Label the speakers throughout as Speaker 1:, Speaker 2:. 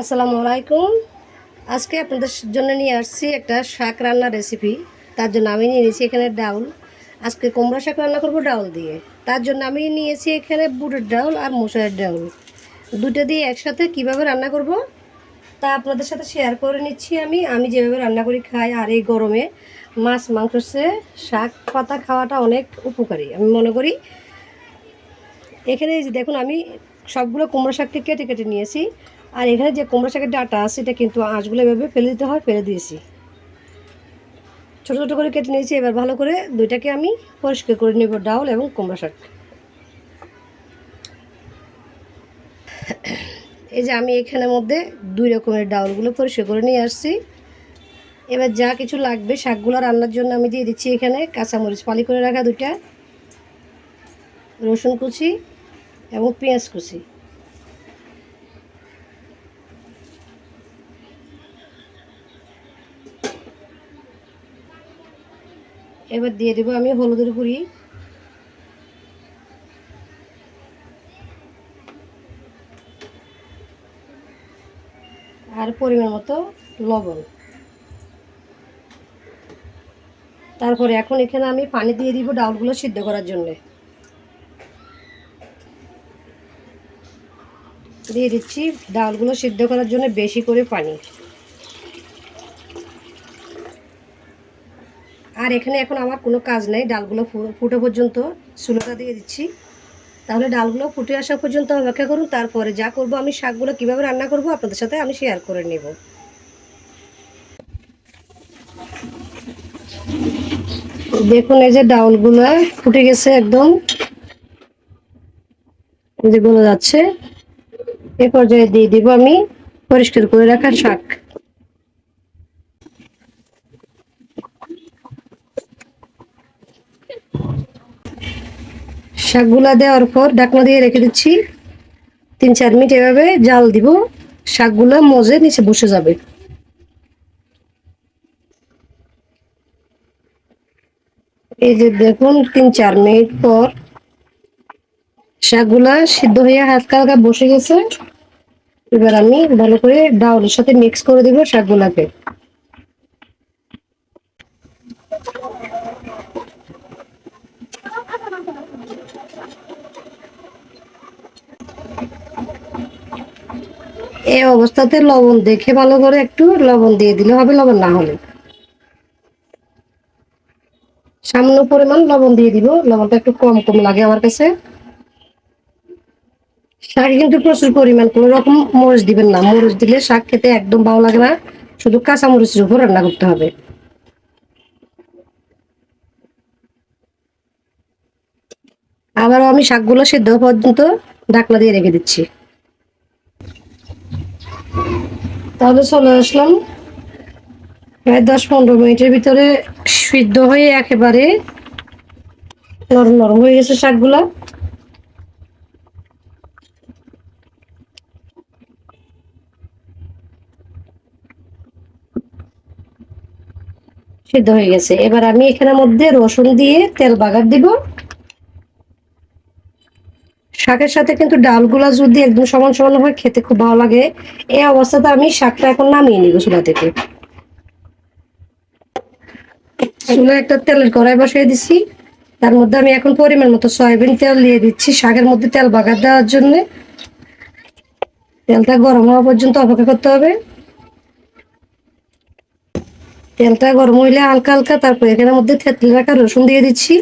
Speaker 1: আসসালামু আলাইকুম। আজকে আপনাদের জন্য নিয়ে আসছি একটা শাক রান্নার রেসিপি তার জন্য আমি নিয়ে নিয়েছি এখানে ডাউল। আজকে কুমড়া শাক রান্না করব ডাউল দিয়ে। তার জন্য আমি নিয়েছি এখানে বুটের ডাউল আর মশারের ডাউল। দুটো দিয়ে একসাথে কীভাবে রান্না করব তা আপনাদের সাথে শেয়ার করে নিচ্ছি আমি। আমি যেভাবে রান্না করি, খাই আর এই গরমে মাছ মাংস শাক পাতা খাওয়াটা অনেক উপকারী। আমি মনে করি এখানে দেখুন, আমি সবগুলো কুমড়ো শাককে কেটে কেটে নিয়েছি। আর এখানে যে কুমড়ো শাকের ডাটা এটা কিন্তু আঁশগুলো এভাবে ফেলে দিতে হয়, ফেলে দিয়েছি। ছোটো ছোটো করে কেটে নিয়েছি, এবার ভালো করে দুইটাকে আমি পরিষ্কার করে নেব, ডাউল এবং কুমড়ো শাক। এই যে আমি এখানের মধ্যে দুই রকমের ডাউলগুলো পরিষ্কার করে নিয়ে আসছি। এবার যা কিছু লাগবে, শাকগুলো রান্নার জন্য আমি দিয়ে দিচ্ছি এখানে কাঁচামরিচ পালি করে রাখা দুইটা, রসুন কুচি এবং পেঁয়াজ কুচি। এবার দিয়ে দেবো আমি হলুদের গুঁড়ি। আর পরিমাণ মতো লবণ। তারপরে এখন এখানে আমি পানি দিয়ে দিব ডাউলগুলো সিদ্ধ করার জন্যে। দিয়ে দিচ্ছি ডালগুলো সিদ্ধ করার জন্য বেশি করে পানি। আর এখানে এখন আমার কোনো কাজ নেই, ডালগুলো ফুটে পর্যন্ত চুলোটা দিয়ে দিচ্ছি। তাহলে ডালগুলো ফুটে আসা পর্যন্ত অপেক্ষা করুন, তারপরে যা করব আমি শাকগুলো কীভাবে রান্না করব আপনাদের সাথে আমি শেয়ার করে নেব। দেখুন, এই যে ডাউলগুলো ফুটে গেছে একদম। এই যে গলে যাচ্ছে। এ পর্যায়ে দিয়ে দিব আমি পরিষ্কার করে রাখা শাক। শাকগুলা দেওয়ার পর ঢাকনা দিয়ে রেখে দিচ্ছি। তিন চার মিনিট এভাবে জাল দিব, শাকগুলা মজে নিচে বসে যাবে। এই যে দেখুন, তিন চার মিনিট পর শাকগুলা সিদ্ধ হয়ে হালকা হালকা বসে গেছে। এবার আমি ভালো করে ডাউলের সাথে মিক্স করে দিব শাকগুলাকে। এই অবস্থাতে লবণ দেখে ভালো করে একটু লবণ দিয়ে দিলে হবে, লবণ না হলে। সামান্য পরিমাণ লবণ দিয়ে দিব, লবণটা একটু কম কম লাগে আমার কাছে। শাকে কিন্তু প্রচুর পরিমাণ, কোনো রকম মরিচ দিবেন না। মরিচ দিলে শাক খেতে একদম ভালো লাগে না, শুধু কাঁচা মরিচের উপর রান্না করতে হবে। আবারও আমি শাকগুলো সেদ্ধ পর্যন্ত ঢাকনা দিয়ে রেখে দিচ্ছি। তাহলে চলে আসলাম। প্রায় দশ পনেরো মিনিটের ভিতরে সিদ্ধ হয়ে একেবারে নরম নরম হয়ে গেছে শাকগুলা। সিদ্ধ হয়ে গেছে। এবার আমি এখানের মধ্যে রসুন দিয়ে তেল বাগার দিব। শাকের সাথে কিন্তু ডালগুলা যদি একদম সমান সমান হয়, খেতে খুব ভালো লাগে। এই অবস্থাতে আমি শাকটা এখন নামিয়ে নিব চুলা থেকে। চুলা একটা তেলের কড়াই বসিয়ে দিছি। তার মধ্যে আমি এখন পরিমাণ মতো সয়াবিন তেল দিয়ে দিচ্ছি, শাকের মধ্যে তেল বাগার দেওয়ার জন্য। তেলটা গরম হওয়া পর্যন্ত অপেক্ষা করতে হবে। তেলটা গরম হইলে হালকা হালকা তারপর এখানের মধ্যে থেতলে রাখা রসুন দিয়ে দিচ্ছি।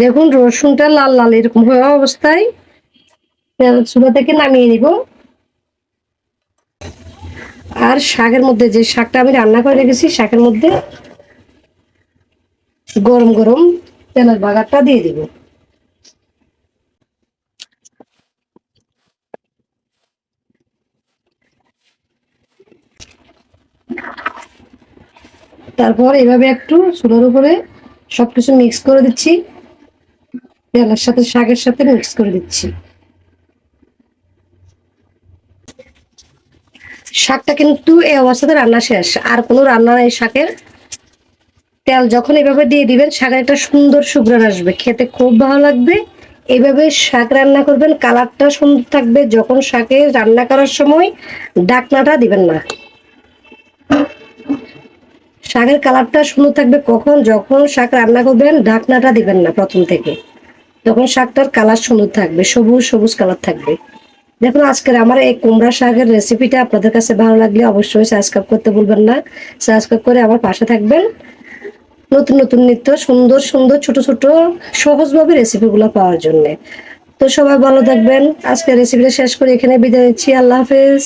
Speaker 1: দেখুন, রসুনটা লাল লাল এরকম হওয়া অবস্থায়। চুলা থেকে নামিয়ে নিব। আর শাকের মধ্যে যে শাকটা আমি রান্না করে রেখেছি, শাকের মধ্যে গরম গরম তেলের বাগারটা দিয়ে দিব। তারপর এভাবে একটু চুলোর উপরে সবকিছু মিক্স করে দিচ্ছি। তেলের সাথে শাকের সাথে মিক্স করে দিচ্ছি। শাকটা কিন্তু এই অবস্থাতে রান্না শেষ। আর কোনো রান্না নেই শাকের তেল যখন এভাবে দিয়ে দিবেন, শাকের একটা সুন্দর সুগ্রান আসবে। খেতে খুব ভালো লাগবে। এভাবে শাক রান্না করবেন, কালারটা সুন্দর থাকবে। যখন শাকে রান্না করার সময় ডাকনাটা দিবেন না। শাকের কালারটা সুন্দর থাকবে কখন? যখন শাক রান্না করবেন, ডাকনাটা দিবেন না প্রথম থেকে। তখন শাকটার কালার সুন্দর থাকবে, সবুজ সবুজ কালার থাকবে। দেখুন, আজকের আমার এই কুমড়া শাকের রেসিপিটা আপনাদের কাছে ভালো লাগলে অবশ্যই সাবস্ক্রাইব করতে ভুলবেন না। সাবস্ক্রাইব করে আমার পাশে থাকবেন। নতুন নতুন নিত্য, সুন্দর সুন্দর, ছোট ছোট, সহজভাবে রেসিপিগুলো পাওয়ার জন্য। তো সবাই ভালো থাকবেন। আজকের রেসিপিটা শেষ করে এখানে বিদায় নিচ্ছি। আল্লাহ হাফেজ।